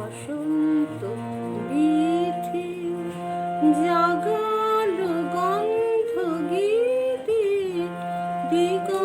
বসন্ত Bithi Zagallo গন্ধ গীতি দিগন্তে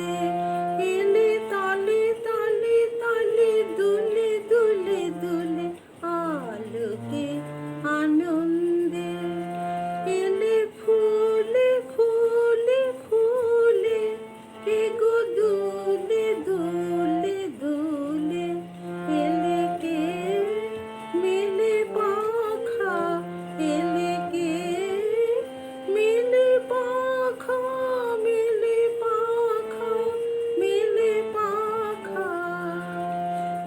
Amen.